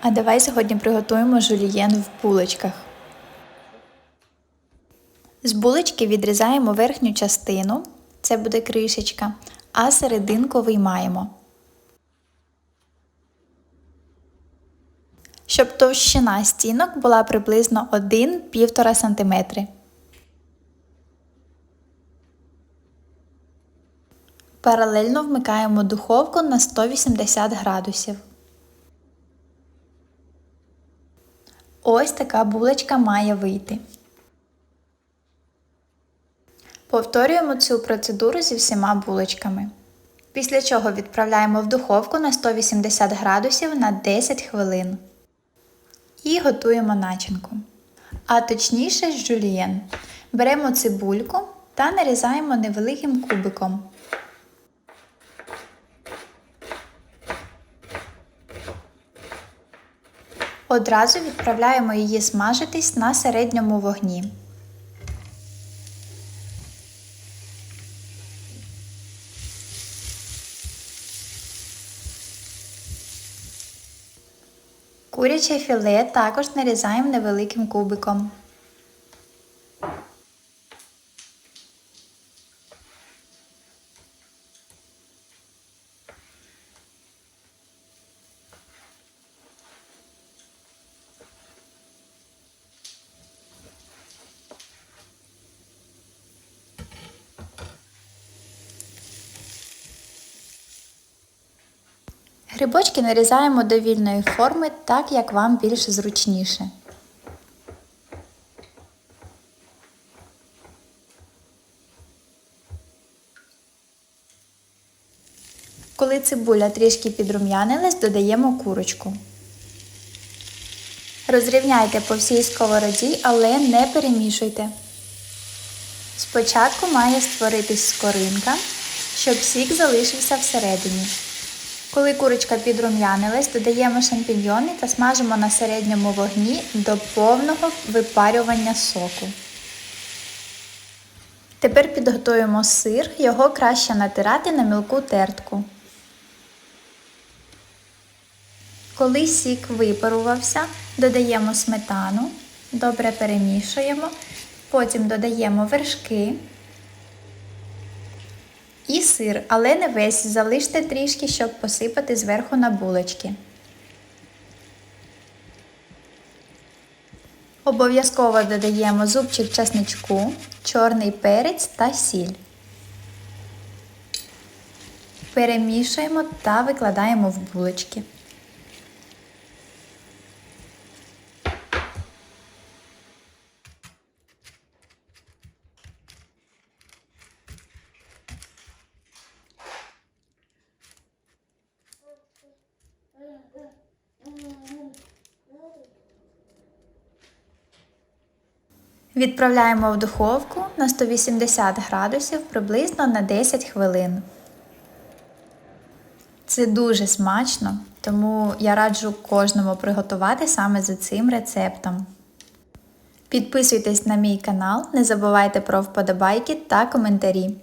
А давай сьогодні приготуємо жульєн в булочках. З булочки відрізаємо верхню частину, це буде кришечка, а серединку виймаємо. Щоб товщина стінок була приблизно 1-1,5 см. Паралельно вмикаємо духовку на 180 градусів. Ось така булочка має вийти. Повторюємо цю процедуру зі всіма булочками. Після чого відправляємо в духовку на 180 градусів на 10 хвилин. І готуємо начинку. А точніше жульєн. Беремо цибульку та нарізаємо невеликим кубиком. Одразу відправляємо її смажитись на середньому вогні. Куряче філе також нарізаємо невеликим кубиком. Грибочки нарізаємо до вільної форми так, як вам більш зручніше. Коли цибуля трішки підрум'янилась, додаємо курочку. Розрівняйте по всій сковороді, але не перемішуйте. Спочатку має створитись скоринка, щоб сік залишився всередині. Коли курочка підрум'янилась, додаємо шампіньйони та смажимо на середньому вогні до повного випарювання соку. Тепер підготуємо сир, його краще натирати на мілку тертку. Коли сік випарувався, додаємо сметану, добре перемішуємо, потім додаємо вершки. І сир, але не весь, залиште трішки, щоб посипати зверху на булочки. Обов'язково додаємо зубчик чесничку, чорний перець та сіль. Перемішуємо та викладаємо в булочки. Відправляємо в духовку на 180 градусів приблизно на 10 хвилин. Це дуже смачно, тому я раджу кожному приготувати саме за цим рецептом. Підписуйтесь на мій канал, не забувайте про вподобайки та коментарі.